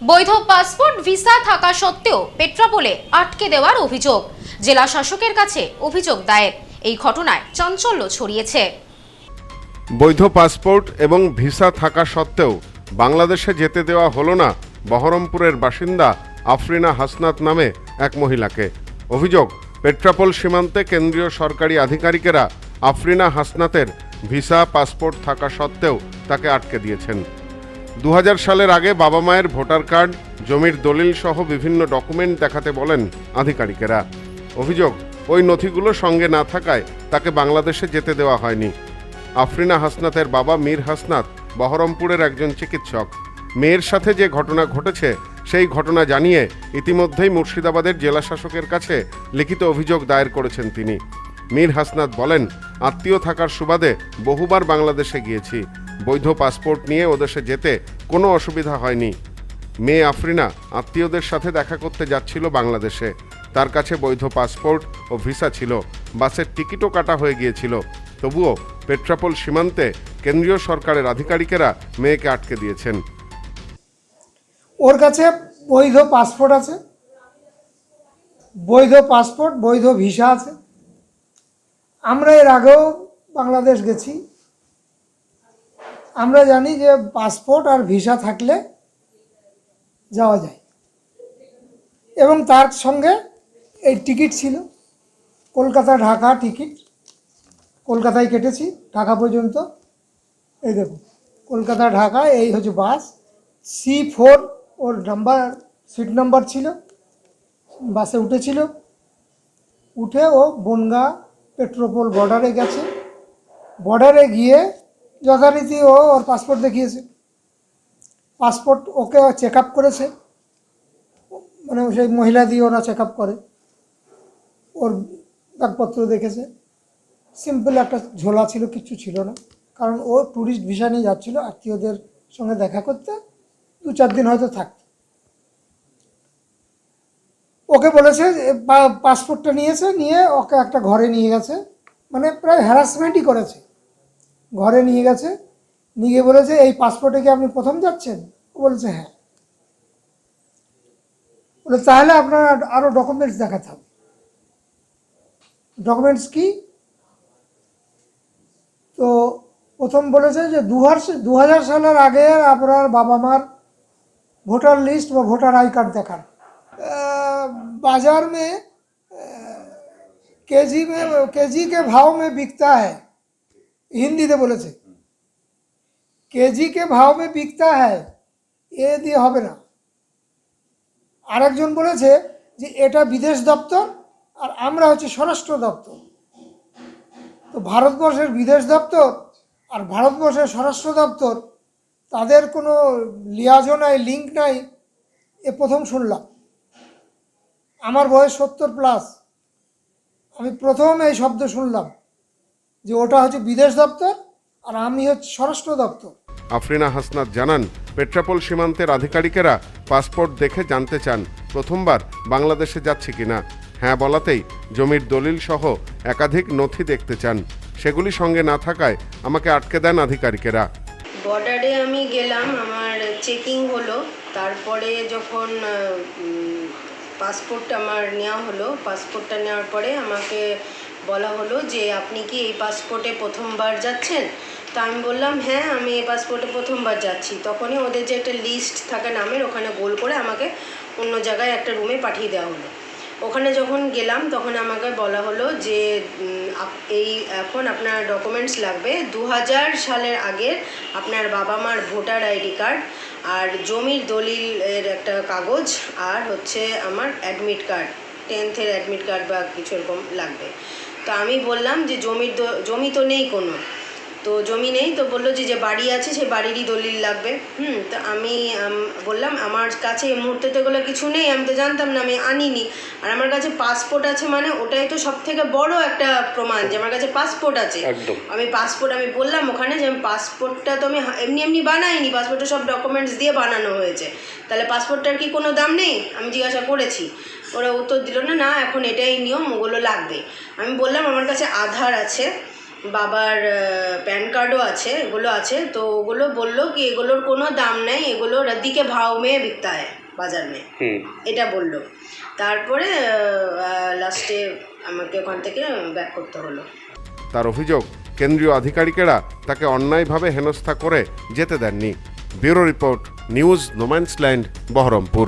বৈধ passport, visa থাকা সত্ত্বেও পেট্রাপোলে আটকে দেওয়ার অভিযোগ। জেলা শাসকের কাছে অভিযোগ দায়ের। এই ঘটনায় চাঞ্চল্য ছড়িয়েছে। বৈধ পাসপোর্ট এবং ভিসা থাকা সত্ত্বেও বাংলাদেশে যেতে দেওয়া হলো না বহরমপুরের বাসিন্দা আফরিনা হাসনাত নামে এক মহিলাকে। অভিযোগ, পেট্রাপোল সীমান্তে কেন্দ্রীয় সরকারি আধিকারিকেরা আফরিনা হাসনাতের ভিসা, পাসপোর্ট থাকা সত্ত্বেও তাকে আটকে দিয়েছেন। দু হাজার সালের আগে বাবা মায়ের ভোটার কার্ড, জমির দলিল সহ বিভিন্ন ডকুমেন্ট দেখাতে বলেন আধিকারিকেরা। অভিযোগ, ওই নথিগুলো সঙ্গে না থাকায় তাকে বাংলাদেশে যেতে দেওয়া হয়নি। আফরিনা হাসনাতের বাবা মীর হাসনাত বহরমপুরের একজন চিকিৎসক। মেয়ের সাথে যে ঘটনা ঘটেছে, সেই ঘটনা জানিয়ে ইতিমধ্যেই মুর্শিদাবাদের জেলা শাসকের কাছে লিখিত অভিযোগ দায়ের করেছেন তিনি। মীর হাসনাত বলেন, আত্মীয় থাকার সুবাদে বহুবার বাংলাদেশে গিয়েছি। বৈধ পাসপোর্ট নিয়ে ওদেশে যেতে কোনো অসুবিধা হয়নি। মেয়ে আফরিনা আত্মীয়দের সাথে দেখা করতে যাচ্ছিল বাংলাদেশে। তার কাছে বৈধ পাসপোর্ট ও ভিসা ছিল। বাসের টিকিটও কাটা হয়ে গিয়েছিল। তবুও পেট্রাপোল সীমান্তে কেন্দ্রীয় সরকারের আধিকারিকেরা মেয়েকে আটকে দিয়েছেন। ওর কাছে বৈধ পাসপোর্ট আছে। বৈধ পাসপোর্ট, বৈধ ভিসা আছে। আমরা এর আগেও বাংলাদেশ গেছি। আমরা জানি যে পাসপোর্ট আর ভিসা থাকলে যাওয়া যায়। এবং তার সঙ্গে এই টিকিট ছিল। কলকাতা, ঢাকা টিকিট। কলকাতায় কেটেছি, ঢাকা পর্যন্ত। এই দেখুন, কলকাতা, ঢাকা, এই হচ্ছে বাস। সি ফোর ওর নাম্বার সিট নাম্বার ছিল। বাসে উঠেছিল। উঠে ও বনগা পেট্রোপোল বর্ডারে গেছে। বর্ডারে গিয়ে যথারীতি ও ওর পাসপোর্ট দেখিয়েছে। পাসপোর্ট ওকে চেক আপ করেছে। মানে সেই মহিলা দিয়ে ওরা চেক আপ করে। ওর ব্যাগপত্র দেখেছে। সিম্পল একটা ঝোলা ছিল কিচ্ছু ছিল না। কারণ ও ট্যুরিস্ট ভিসা নিয়ে যাচ্ছিল, আত্মীয়দের সঙ্গে দেখা করতে। দু চার দিন হয়তো থাকত। ওকে বলেছে পাসপোর্টটা নিয়েছে, নিয়ে ওকে একটা ঘরে নিয়ে গেছে। মানে প্রায় হ্যারাসমেন্টই করেছে। ঘরে নিয়ে গেছে নিয়ে গিয়ে বলেছে এই পাসপোর্টে কি আপনি প্রথম যাচ্ছেন ও বলেছে হ্যাঁ বলে তাহলে আপনার আরও ডকুমেন্টস দেখাতে হবে ডকুমেন্টস কি তো প্রথম বলেছে যে দু দু হাজার সালের আগে আপনার বাবা মার वोटर लिस्ट व वोटर आई कार्ड देखान अ, बाजार में केजी में केजी के भाव में बिकता है হিন্দিতে বলেছে কেজিকে ভাবে বিকতা হ্যায়, এ দিয়ে হবে না। আরেকজন বলেছে যে, এটা বিদেশ দপ্তর আর আমরা হচ্ছে স্বরাষ্ট্র দপ্তর। তো ভারতবর্ষের বিদেশ দপ্তর আর ভারতবর্ষের স্বরাষ্ট্র দপ্তর, তাদের কোনো লিয়াজো নাই, লিঙ্ক নাই, এ প্রথম শুনলাম। আমার বয়স সত্তর প্লাস, আমি প্রথম এই শব্দ শুনলাম। যে ওটা হচ্ছে বিদেশ দপ্তর আর আমি হচ্ছে স্বরাষ্ট্র দপ্তর। আফরিনা হাসনাত জানান পেট্রাপোল সীমান্তের আধিকারিকেরা পাসপোর্ট দেখে জানতে চান প্রথমবার বাংলাদেশে যাচ্ছে কিনা। হ্যাঁ বলাতেই জমির দলিল সহ একাধিক নথি দেখতে চান। সেগুলি সঙ্গে না থাকায় আমাকে আটকে দেন আধিকারিকেরা। বর্ডারে আমি গেলাম আমার চেকিং হলো তারপরে যখন পাসপোর্ট আমার নেওয়া হলো পাসপোর্টটা নেওয়ার পরে আমাকে বলা হলো যে আপনি কি এই পাসপোর্টে প্রথমবার যাচ্ছেন? তা আমি বললাম হ্যাঁ আমি এই পাসপোর্টে প্রথমবার যাচ্ছি। তখনই ওদের যে একটা লিস্ট থাকে নামের, ওখানে গোল করে আমাকে অন্য জায়গায় একটা রুমে পাঠিয়ে দেওয়া হলো। ওখানে যখন গেলাম, তখন আমাকে বলা হলো যে এই এখন আপনার ডকুমেন্টস লাগবে। দু হাজার সালের আগের আপনার বাবা মার ভোটার আইডি কার্ড আর জমির দলিলের একটা কাগজ আর হচ্ছে আমার অ্যাডমিট কার্ড টেন্থের অ্যাডমিট কার্ড বা কিছু এরকম লাগবে। তো আমি বললাম যে জমির জমি তো নেই কোনো। তো জমি নেই তো বলল যে যে বাড়ি আছে সেই বাড়িরই দলিল লাগবে। হুম তো আমি বললাম আমার কাছে এই মুহূর্তে তো এগুলো কিছু নেই আমি তো জানতাম না আমি আনিনি। আর আমার কাছে পাসপোর্ট আছে মানে ওটাই তো সব থেকে বড় একটা প্রমাণ যে আমার কাছে পাসপোর্ট আছে। আমি পাসপোর্ট আমি বললাম ওখানে যে আমি পাসপোর্টটা তো আমি এমনি এমনি বানাইনি পাসপোর্টে সব ডকুমেন্টস দিয়ে বানানো হয়েছে। তাহলে পাসপোর্টটার কি কোনো দাম নেই? আমি জিজ্ঞাসা করেছি। ওরা উত্তর দিল না না এখন এটাই নিয়ম ওগুলো লাগবে। আমি বললাম আমার কাছে আধার আছে। বাবার প্যান কার্ডও আছে এগুলো আছে তো ওগুলো বললো কি এগুলোর কোনো দাম নেই এগুলো रद्दी के भाव में बिकता है বাজার में এটা বললো তারপরে লাস্টে আমাকে ওখান থেকে ব্যাক করতে হলো তার অভিযোগ কেন্দ্রীয় আধিকারিকেরা তাকে অন্যায়ভাবে হেনস্থা করে যেতে দেননি bureau report news no man's land Baharampur